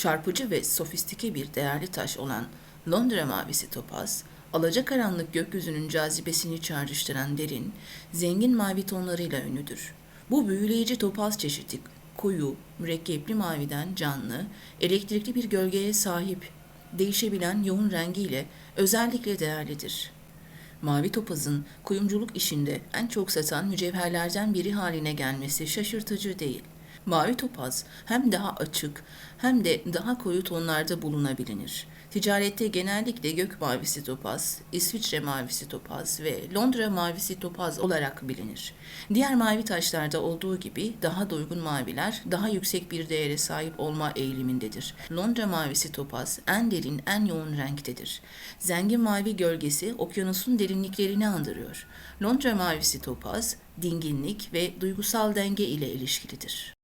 Çarpıcı ve sofistike bir değerli taş olan Londra mavisi topaz, alacakaranlık gökyüzünün cazibesini çağrıştıran derin, zengin mavi tonlarıyla ünlüdür. Bu büyüleyici topaz çeşidi koyu, mürekkepli maviden canlı, elektrikli bir gölgeye sahip, değişebilen yoğun rengiyle özellikle değerlidir. Mavi topazın kuyumculuk işinde en çok satan mücevherlerden biri haline gelmesi şaşırtıcı değil. Mavi topaz hem daha açık hem de daha koyu tonlarda bulunabilir. Ticarette genellikle gök mavisi topaz, İsviçre mavisi topaz ve Londra mavisi topaz olarak bilinir. Diğer mavi taşlarda olduğu gibi daha doygun maviler daha yüksek bir değere sahip olma eğilimindedir. Londra mavisi topaz en derin, en yoğun renktedir. Zengin mavi gölgesi okyanusun derinliklerini andırıyor. Londra mavisi topaz dinginlik ve duygusal denge ile ilişkilidir.